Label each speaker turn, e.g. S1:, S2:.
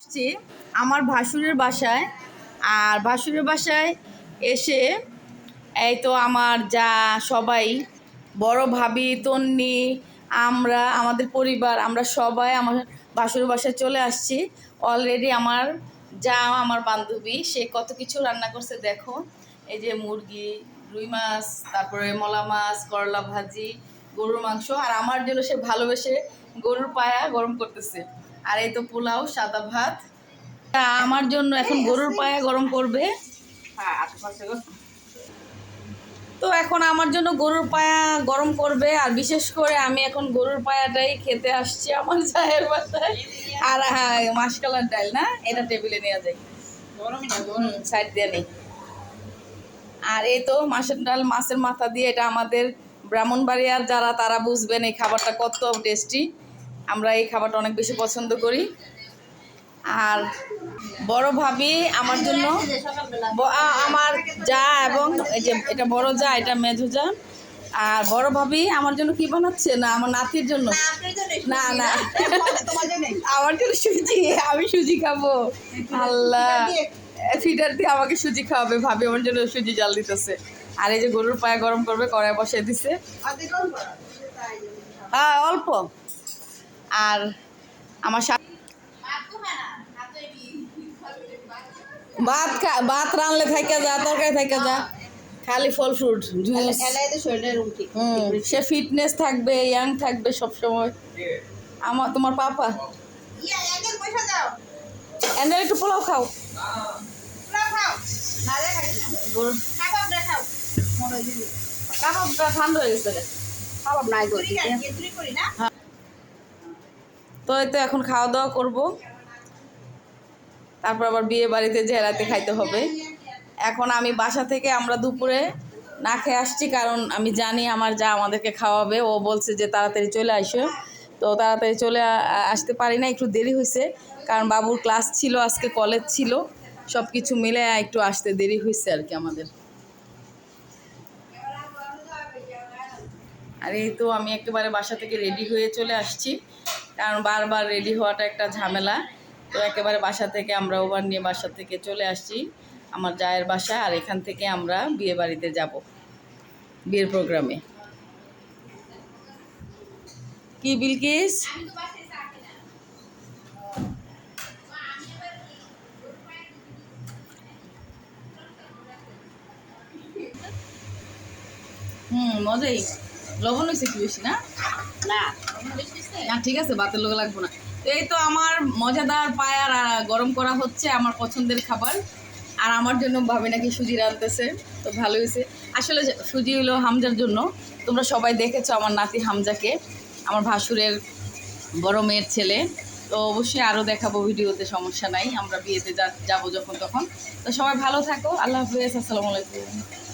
S1: আসছি আমার ভাসুরের বাসায়। আর ভাসুরের বাসায় এসে এই তো আমার যা সবাই, বড় ভাবি, তন্নি, আমরা, আমাদের পরিবার, আমরা সবাই আমার ভাসুরের বাসায় চলে আসছি। অলরেডি আমার যা আমার বান্ধবী, সে কত কিছু রান্না করছে দেখো। এই যে মুরগি, রুই মাছ, তারপরে মলা মাছ, করলা ভাজি, গরুর মাংস, আর আমার জন্য সে ভালোবেসে গরুর পায়া গরম করতেছে। আর এই তো পোলাও সাদা ভাত। তা আমার জন্য এখন গরুর পায়া গরম করবে। তো এখন আমার জন্য গরুর পায়া গরম করবে আর বিশেষ করে আমি এখন গরুর পায়াটাই খেতে আসছি আমার চায়ের বাসায় আর হ্যাঁ মাসকালার ডাল না? এটা টেবিলে নেওয়া যায় সাইড দিয়ে নেই। আর এই তো মাছের ডাল মাছের মাথা দিয়ে এটা আমাদের ব্রাহ্মণবাড়িয়ার যারা তারা বুঝবেন এই খাবারটা কত টেস্টি আমরা এই খাবারটা অনেক বেশি পছন্দ করি। আর বড় ভাবি আমার জন্য আমার যা এবং এই যে এটা বড় যা এটা মেজো যা। আর বড় ভাবি আমার জন্য কি বানাচ্ছে? না আমার নাতির জন্য। না না আমার জন্য সুজি আমি সুজি খাব। আল্লাহ। ফিটার দিয়ে আমাকে সুজি খাওয়াবে ভাবি আমার জন্য সুজি জাল দিতেছে। আর এই যে গরুর পায়ে গরম করবে কড়াই বসিয়ে দিছে। হ্যাঁ অল্প। আর আমার ভাত খা ভাত রানলে থাকে যা তরকারি থাকে যা খালি ফল ফ্রুট জুস সে ফিটনেস থাকবে ইয়াং থাকবে সব সময় আমার তোমার পাপা এনে একটু পোলাও খাও ঠান্ডা হয়ে গেছে। তো এই তো এখন খাওয়া দাওয়া করব। তারপর আবার বিয়ে বাড়িতে যে রাতে খাইতে হবে। এখন আমি বাসা থেকে আমরা দুপুরে না খেয়ে আসছি কারণ আমি জানি আমার যা আমাদেরকে খাওয়াবে। ও বলছে যে তাড়াতাড়ি চলে আসো। তো তাড়াতাড়ি চলে আসতে পারি না, একটু দেরি হয়েছে কারণ বাবুর ক্লাস ছিল, আজকে কলেজ ছিল। সব কিছু মিলে একটু আসতে দেরি হয়েছে আর কি আমাদের। আর এই তো আমি একেবারে বাসা থেকে রেডি হয়ে চলে আসছি। কারণ বারবার রেডি হওয়াটা একটা ঝামেলা। তো একেবারে বাসা থেকে আমরা ওভার নিয়ে বাসা থেকে চলে আসছি আমার জায়ের বাসা আর এখান থেকে আমরা বিয়ে বাড়িতে যাব। বিয়ের প্রোগ্রামে কি বিলকিস? হুম, মজাই। লবণ হয়েছে কি বেশি, না? না। ঠিক আছে, বাতের লোক লাগবো না। এই তো আমার মজাদার পায়ার গরম করা হচ্ছে আমার পছন্দের খাবার। আর আমার জন্য ভাবে নাকি সুজি রাঁধতেছে, তো ভালো হয়েছে। আসলে সুজি হলো হামজার জন্য। তোমরা সবাই দেখেছ আমার নাতি হামজাকে, আমার ভাসুরের বড় মেয়ের ছেলে। তো অবশ্যই আরও দেখাবো ভিডিওতে, সমস্যা নাই, আমরা বিয়েতে যাব যখন তখন। তো সবাই ভালো থাকো, আল্লাহ হাফিজ, আসসালামু আলাইকুম।